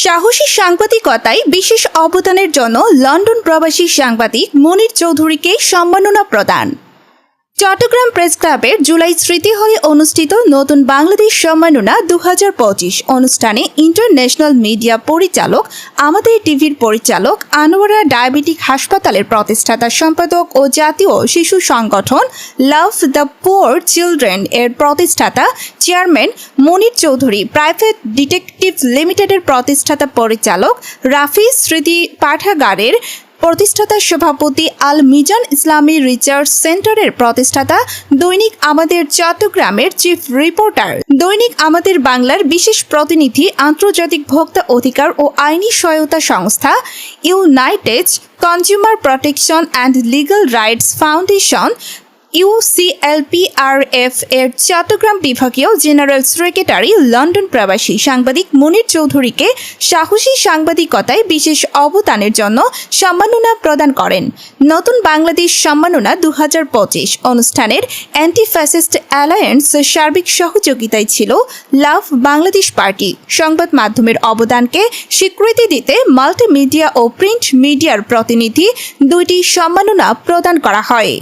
সাহসী সাংবাদিকতায় বিশেষ অবদানের জন্য লন্ডন প্রবাসী সাংবাদিক মনির চৌধুরীকে সম্মাননা প্রদান। চট্টগ্রাম প্রেস ক্লাবের জুলাই স্মৃতি হলে অনুষ্ঠিত নতুন বাংলাদেশ সম্মাননা দু হাজার পঁচিশ অনুষ্ঠানে ইন্টারন্যাশনাল মিডিয়া পরিচালক, আমাদের টিভির পরিচালক, আনোয়ারা ডায়াবেটিক হাসপাতালের প্রতিষ্ঠাতা সম্পাদক ও জাতীয় শিশু সংগঠন লাভ দ্য পোর চিলড্রেন এর প্রতিষ্ঠাতা chairman Monir Chowdhury, private detective লিমিটেডের প্রতিষ্ঠাতা পরিচালক রাফি স্মৃতি পাঠাগারের প্রতিষ্ঠাতা সভাপতি আল মিজান ইসলামী রিসার্চ সেন্টারের প্রতিষ্ঠাতা দৈনিক আমাদের চট্টগ্রামের চিফ রিপোর্টার। দৈনিক আমাদের বাংলার বিশেষ প্রতিনিধি, আন্তর্জাতিক ভোক্তা অধিকার ও আইনি সহায়তা সংস্থা united consumer protection and legal rights foundation UCLPRF এর চট্টগ্রাম বিভাগীয় জেনারেল সেক্রেটারি, লন্ডন প্রবাসী সাংবাদিক মনির চৌধুরীকে সাহসী সাংবাদিকতায় বিশেষ অবদানের জন্য সম্মাননা প্রদান করেন। নতুন বাংলাদেশ সম্মাননা দু হাজার পঁচিশ অনুষ্ঠানের অ্যান্টি ফ্যাসিস্ট অ্যালায়েন্স সার্বিক সহযোগিতায় ছিল লাভ বাংলাদেশ পার্টি। সংবাদ মাধ্যমের অবদানকে স্বীকৃতি দিতে মাল্টিমিডিয়া ও প্রিন্ট মিডিয়ার প্রতিনিধি দুইটি সম্মাননা প্রদান করা হয়।